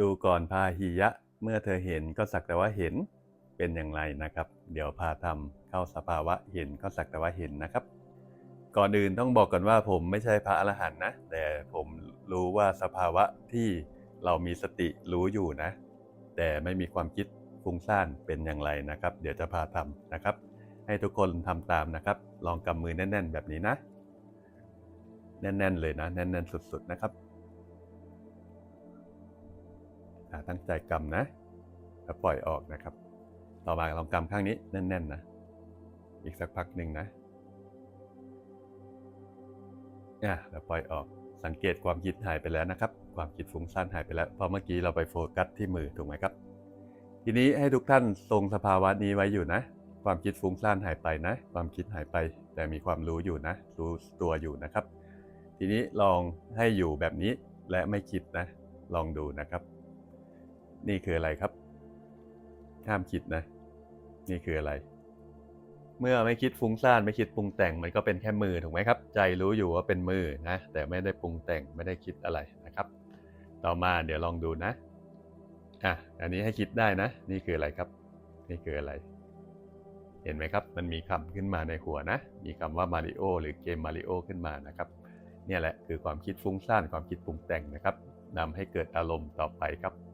ดูก่อนพาหิยะ เมื่อเธอเห็นก็สักแต่ว่าเห็นเป็นอย่างไรนะครับ เดี๋ยวพาทำเข้าสภาวะเห็นก็สักแต่ว่าเห็นนะครับ ก่อนอื่นต้องบอกก่อนว่าผมไม่ใช่พระอรหันต์นะ แต่ผมรู้ว่าสภาวะที่เรามีสติรู้อยู่นะ แต่ไม่มีความคิดฟุ้งซ่านเป็นอย่างไรนะครับ เดี๋ยวจะพาทำนะครับ ให้ทุกคนทำตามนะครับ ลองกำมือแน่น ๆ แบบนี้นะ แน่น ๆ เลยนะ แน่น ๆ สุด ๆ นะครับ ตั้งใจกำนะ แล้วปล่อยออกนะครับ ต่อมาลองกำข้างนี้แน่นๆนะ อีกสักพักหนึ่งนะอะแล้วปล่อยออก สังเกตความคิดหายไปแล้วนะครับ ความคิดฟุ้งซ่านหายไปแล้ว เพราะเมื่อกี้เราไปโฟกัสที่มือถูกไหมครับ ทีนี้ให้ทุกท่านทรงสภาวะนี้ไว้อยู่นะ ความคิดฟุ้งซ่านหายไปนะ ความคิดหายไป แต่มีความรู้อยู่นะ รู้ตัวอยู่นะครับ ทีนี้ลองให้อยู่แบบนี้และไม่คิดนะ ลองดูนะครับ นี่คืออะไรครับ ห้ามคิดนะ นี่คืออะไร เมื่อไม่คิดฟุ้งซ่านไม่คิดปรุงแต่งมันก็เป็นแค่มือถูกไหมครับ ใจรู้อยู่ว่าเป็นมือนะ แต่ไม่ได้ปรุงแต่งไม่ได้คิดอะไรนะครับ ต่อมาเดี๋ยวลองดูนะอะอันนี้ให้คิดได้นะ นี่คืออะไรครับ นี่คืออะไร เห็นไหมครับ มันมีคำขึ้นมาในหัวนะ มีคำว่ามาริโอหรือเกมมาริโอขึ้นมานะครับเนี่ยแหละคือความคิดฟุ้งซ่านความคิดปรุงแต่งนะครับนำให้เกิดอารมณ์ต่อไปครับ